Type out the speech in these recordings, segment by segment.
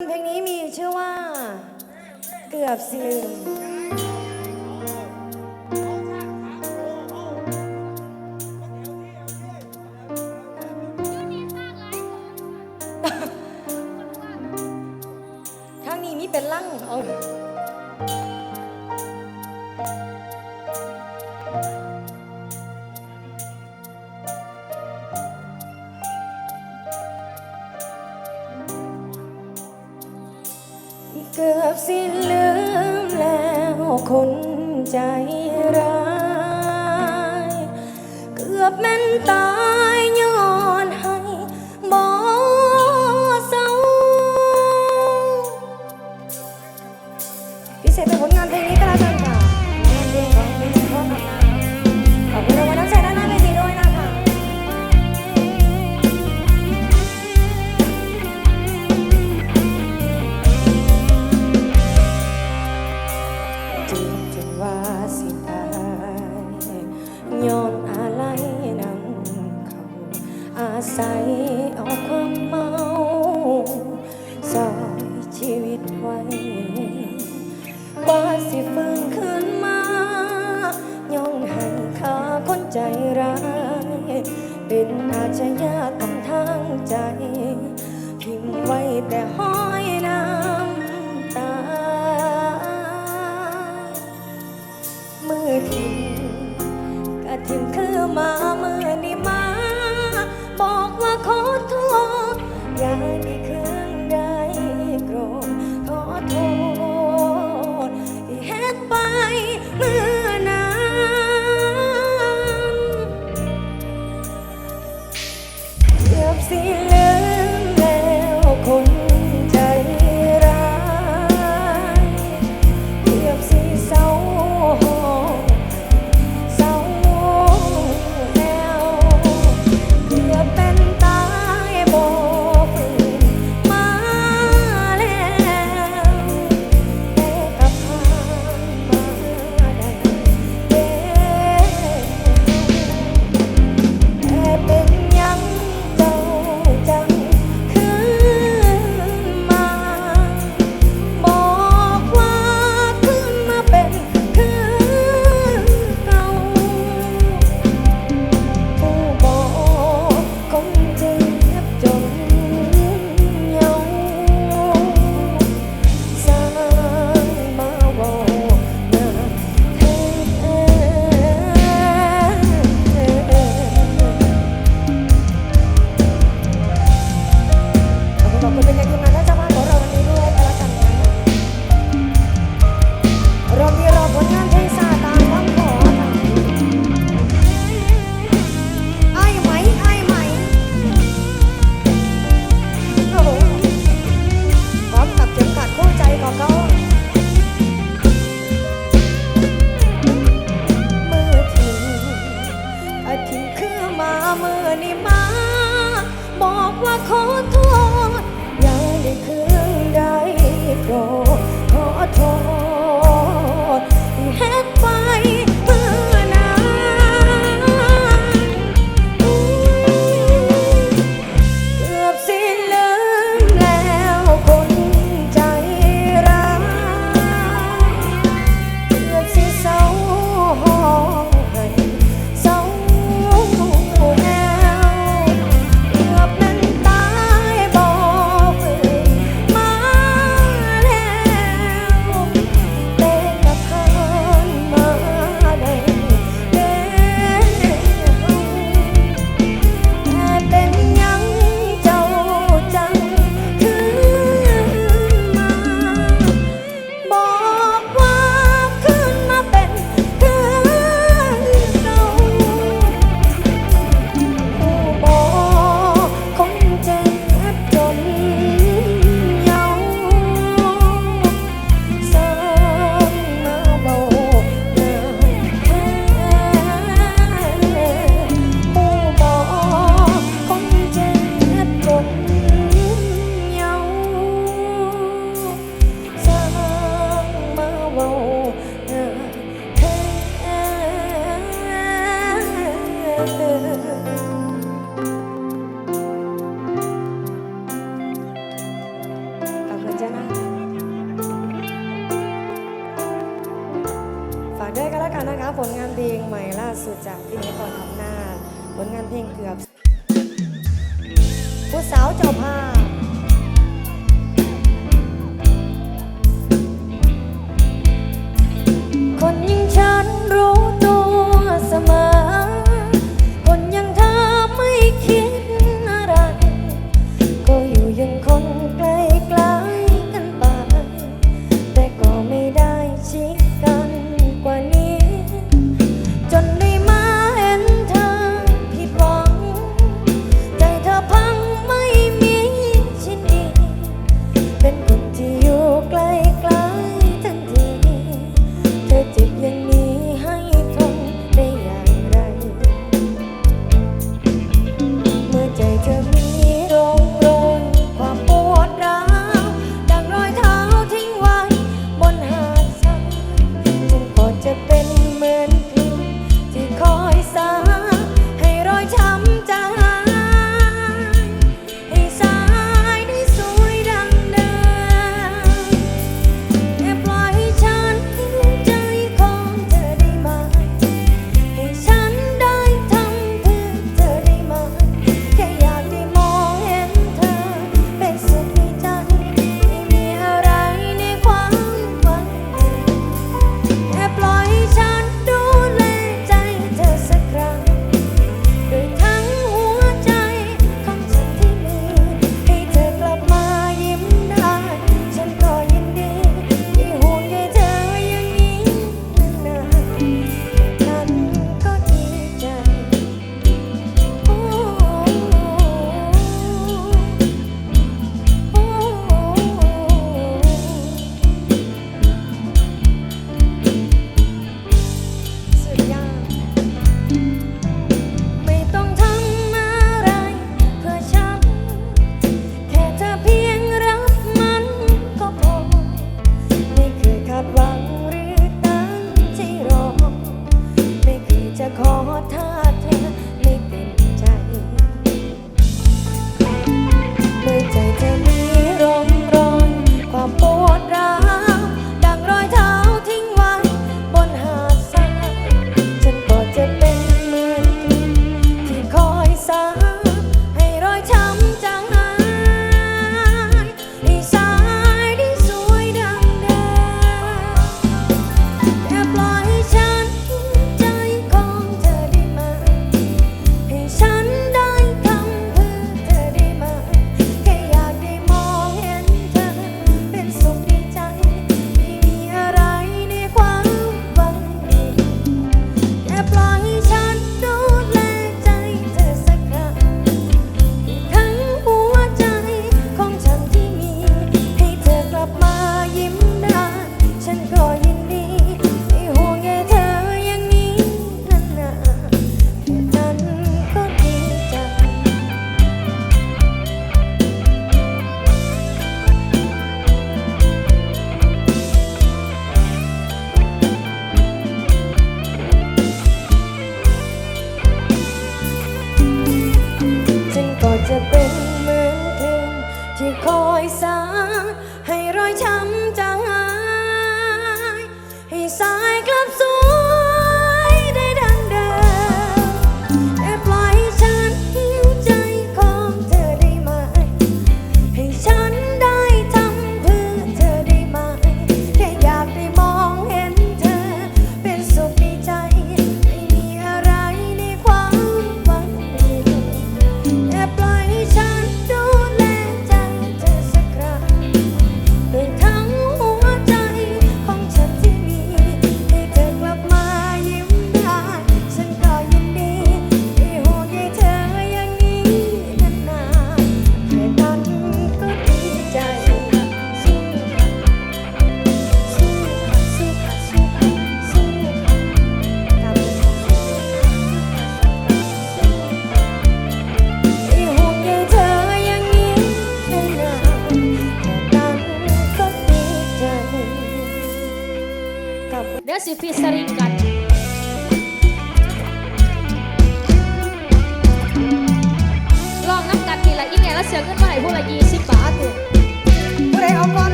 เพลงนี้มีชื่อว่า เกือบสิลืมข้างนี้มีเป็นลั่งเอา คนใจร้าย เกือบแม่นตายย้อนให้บ่เศร้าพิเศษเป็นผลงานเพลงนี้ก็แล้วกันค่ะงานเพลงของพี่น้องพ่อค่ะ มือทิมกะทิมคือมา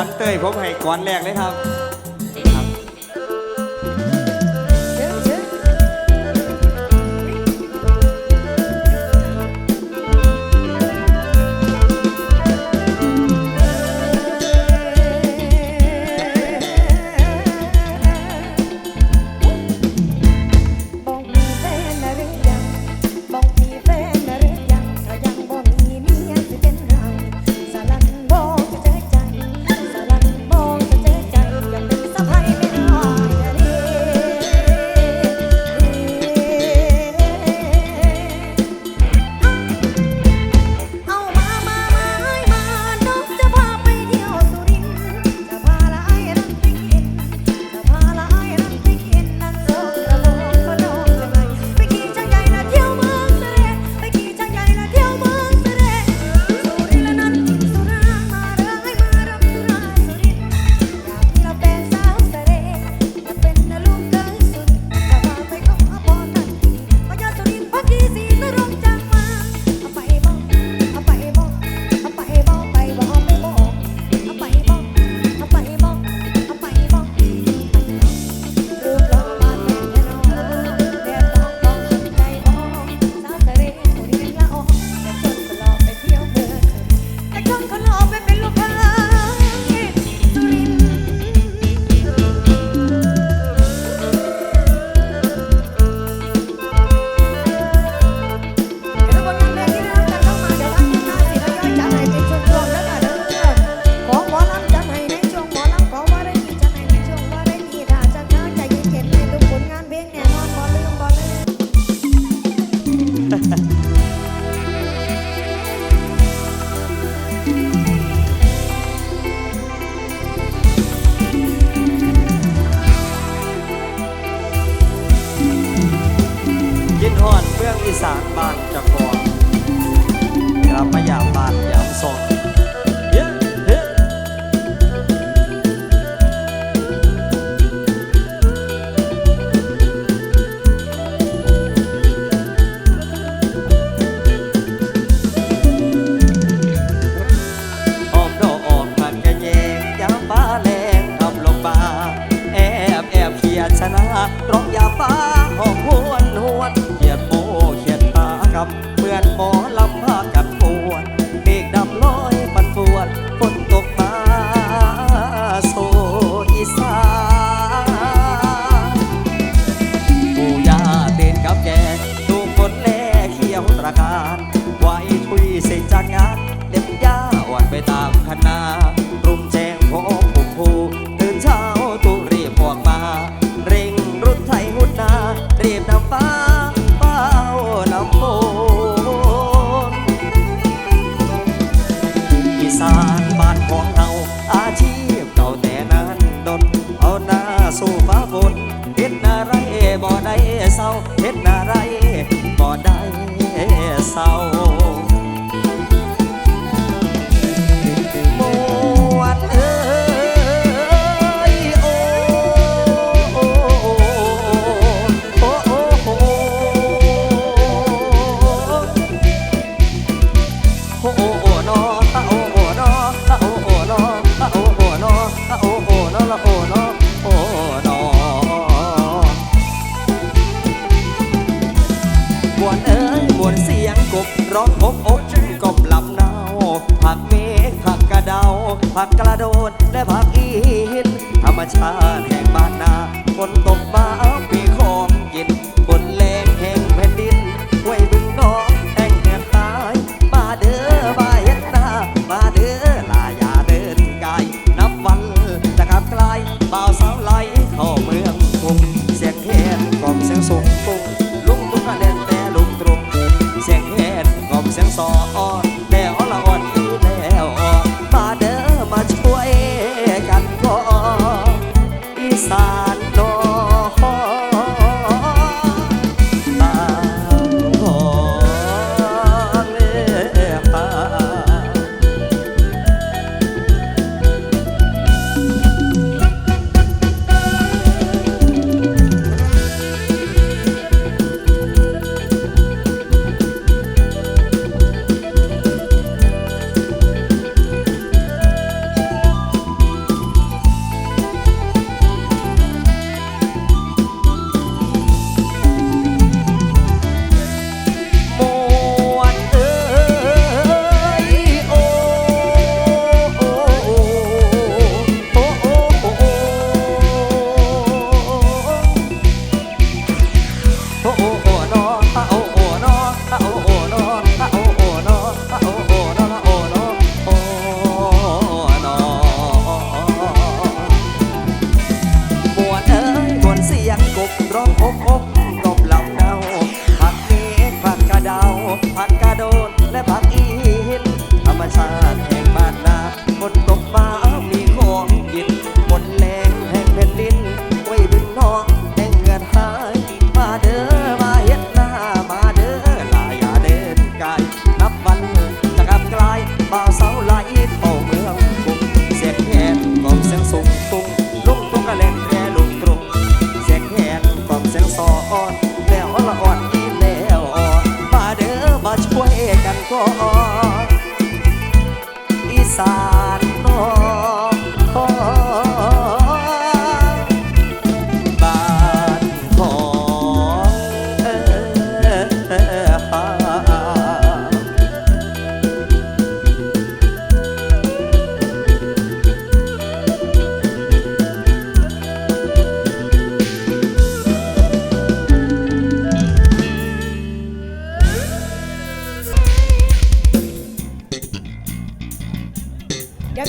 อนเต้ยผมให้ก่อนแรกเลยครับ อนเมืองอีสานบานจักรกรกลับมาหยาบบานหยามสอง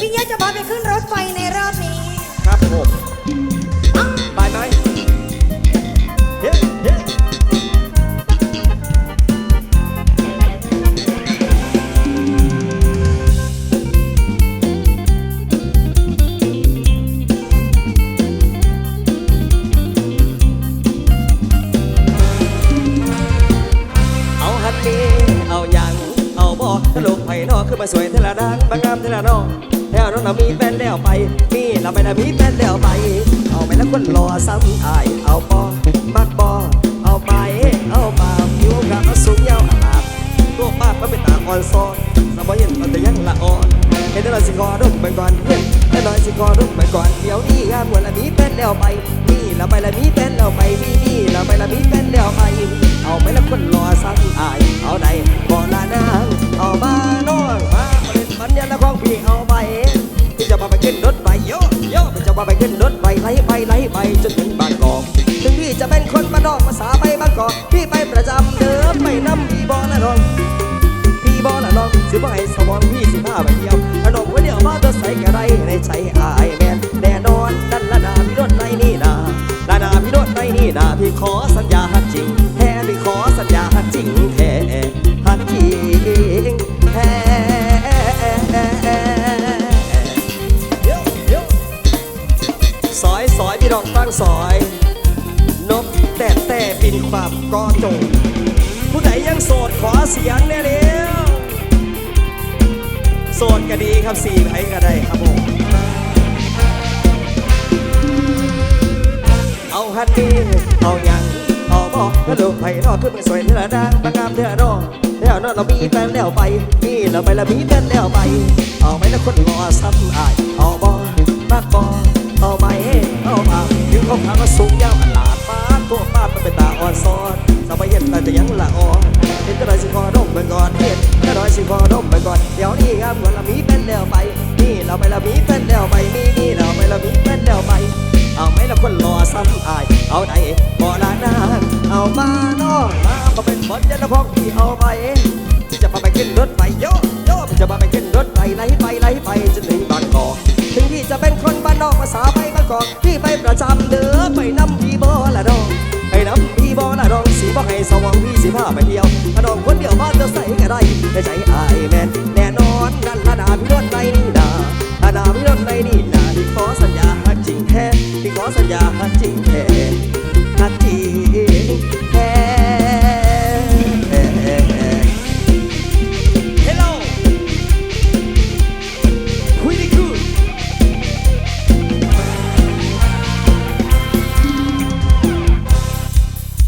พี่เยอะจะพาไปขึ้นรถไฟในรอบนี้ ครับผมไปไหมเฮ้เฮ้เอาอย่างเอาบ่ตลกไผ่นอขึ้นมาสวยเทละดังบางงามเทละนอ แถวนั้นน่ะมีแฟนแล้วไป มีเราไปนะมีแฟนแล้วไป เอาไปแล้วคนรอซ้ำอาย เอาปอมักปอเอาไป เอาปาผิวกามาสูงยาวอาลาดตัวป้าก็เป็นตาอ่อนซ้อนสบายเย็นมันแต่ยังละอ่อนเห็นแต่เราสิคอรุ่มไปก่อนเพื่อนแต่น้อยสิคอรุ่มไปก่อนเดี๋ยวนี้งานเหมือนละมีแฟนแล้วไป มีเราไปละมีแฟนแล้วไป มีมีเราไปละมีแฟนแล้วไป เอาไปแล้วคนรอซ้ำอาย เอาไหนบ่ละนางเอามา ว่าไปขึ้นรถไปไล่ไปไล่ไปจนถึงบางกอกถึงพี่จะเป็นคนมานนอกภาษาไปบางกอกพี่ไปประจำเดิมไปน้ำพี่บอละน้อง พี่บอละน้องสิบ่ให้สมองพี่ ตั้งฟังสอย นกแต่แต่ปินความก็จงผู้ใดยังโสดขอเสียงแน่เร็วโสดก็ดีครับสี่ไผก็ได้ครับผมเอาฮันนี่เอาหยังเอาบอกถ้าลูกไผ่รอขึ้นไปสวยเท่าดังบางงามเท่าดอแล้วนั่นเรามีแฟนแล้วไปนี่เราไปละมีแฟนแล้วไป เอาไหมละคนรอซ้ำอายเอาบอกมากบอก เอาไหมเอามาถึงเขาพาก็สูงยาวอันลาดมาตัวป้ามันเป็นตาอ่อนซ้อนสบายเย็นแต่จะยังละอ่อนเห็นแต่รอยสิคอร่มไปก่อนเห็นแต่รอยสิคอร่มไปก่อนเดี๋ยวนี้งามเหมือนเรามีแฟนแล้วไปนี่เราไปละมีแฟนแล้วไปนี่นี่เราไปละมีแฟนแล้วไปเอาไหมละคนรอซ้ำอาย เอาไหนบ่ละนางเอามาน้องมามาเป็นบอลยันละพองพี่เอาไปที่จะพาไปขึ้นรถไฟโยโย่จะพาไปขึ้นรถไฟไล่ไปไล่ไป น้องภาษาไปบานกอกพี่ไปประจำเด้อไปน้ำพี่บ่ละน้องไปน้ำพี่บ่ละน้องสีบ่ให้สว่างพี่สิพาไปเที่ยวถ้าน้องคนเดียวบ้านจะใส่ก็ได้ในใจอายแมน